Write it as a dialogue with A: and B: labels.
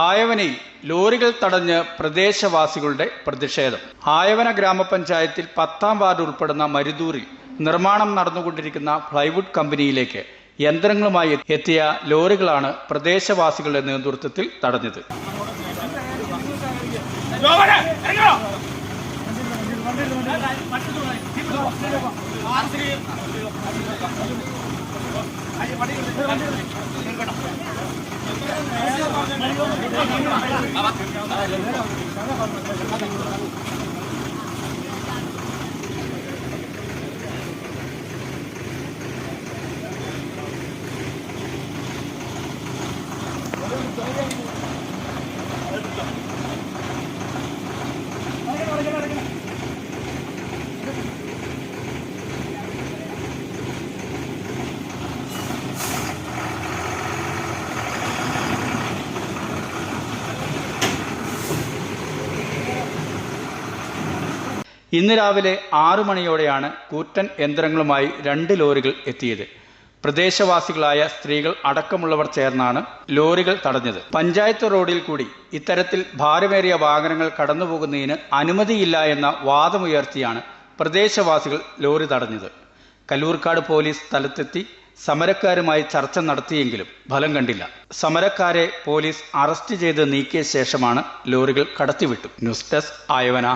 A: ആയവനയിൽ ലോറികൾ തടഞ്ഞ് പ്രദേശവാസികളുടെ പ്രതിഷേധം. ആയവന ഗ്രാമപഞ്ചായത്തിൽ പത്താം വാർഡ് ഉൾപ്പെടുന്ന മരുദൂറിൽ നിർമ്മാണം നടന്നുകൊണ്ടിരിക്കുന്ന ഫ്ലൈവുഡ് കമ്പനിയിലേക്ക് യന്ത്രങ്ങളുമായി എത്തിയ ലോറികളാണ് പ്രദേശവാസികളുടെ നേതൃത്വത്തിൽ തടഞ്ഞത്. Thank you. ഇന്ന് രാവിലെ ആറു മണിയോടെയാണ് കൂറ്റൻ യന്ത്രങ്ങളുമായി രണ്ട് ലോറികൾ എത്തിയത്. പ്രദേശവാസികളായ സ്ത്രീകൾ അടക്കമുള്ളവർ ചേർന്നാണ് ലോറികൾ തടഞ്ഞത്. പഞ്ചായത്ത് റോഡിൽ കൂടി ഇത്തരത്തിൽ ഭാരമേറിയ വാഹനങ്ങൾ കടന്നുപോകുന്നതിന് അനുമതിയില്ല എന്ന വാദമുയർത്തിയാണ് പ്രദേശവാസികൾ ലോറി തടഞ്ഞത്. കല്ലൂർക്കാട് പോലീസ് സ്ഥലത്തെത്തി സമരക്കാരുമായി ചർച്ച നടത്തിയെങ്കിലും ഫലം കണ്ടില്ല. സമരക്കാരെ പോലീസ് അറസ്റ്റ് ചെയ്ത് നീക്കിയ ശേഷമാണ് ലോറികൾ കടത്തിവിട്ടു ന്യൂസ് ഡെസ്ക് ആയവന.